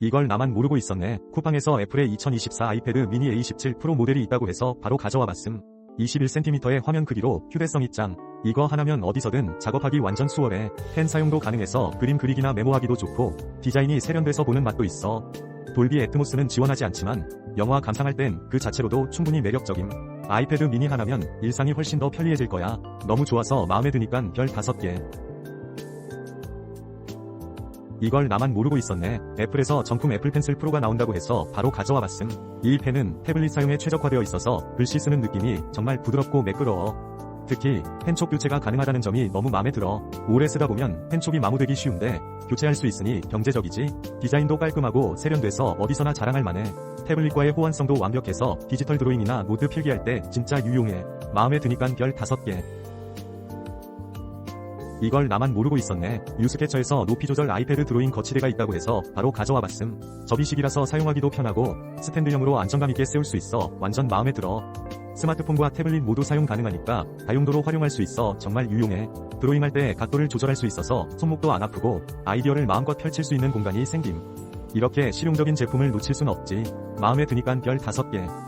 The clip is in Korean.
이걸 나만 모르고 있었네. 쿠팡에서 애플의 2024 아이패드 미니 A17 프로 모델이 있다고 해서 바로 가져와 봤음. 21cm의 화면 크기로 휴대성이 짱. 이거 하나면 어디서든 작업하기 완전 수월해. 펜 사용도 가능해서 그림 그리기나 메모하기도 좋고 디자인이 세련돼서 보는 맛도 있어. 돌비 애트모스는 지원하지 않지만 영화 감상할 땐 그 자체로도 충분히 매력적임. 아이패드 미니 하나면 일상이 훨씬 더 편리해질 거야. 너무 좋아서 마음에 드니깐 별 5개. 이걸 나만 모르고 있었네. 애플에서 정품 애플 펜슬 프로가 나온다고 해서 바로 가져와 봤음. 이 펜은 태블릿 사용에 최적화되어 있어서 글씨 쓰는 느낌이 정말 부드럽고 매끄러워. 특히 펜촉 교체가 가능하다는 점이 너무 마음에 들어. 오래 쓰다 보면 펜촉이 마모되기 쉬운데 교체할 수 있으니 경제적이지. 디자인도 깔끔하고 세련돼서 어디서나 자랑할 만해. 태블릿과의 호환성도 완벽해서 디지털 드로잉이나 노트 필기할 때 진짜 유용해. 마음에 드니깐 별 5개. 이걸 나만 모르고 있었네. 유스캐쳐에서 높이 조절 아이패드 드로잉 거치대가 있다고 해서 바로 가져와 봤음. 접이식이라서 사용하기도 편하고 스탠드형으로 안정감 있게 세울 수 있어 완전 마음에 들어. 스마트폰과 태블릿 모두 사용 가능하니까 다용도로 활용할 수 있어 정말 유용해. 드로잉할 때 각도를 조절할 수 있어서 손목도 안 아프고 아이디어를 마음껏 펼칠 수 있는 공간이 생김. 이렇게 실용적인 제품을 놓칠 순 없지. 마음에 드니깐 별 5개.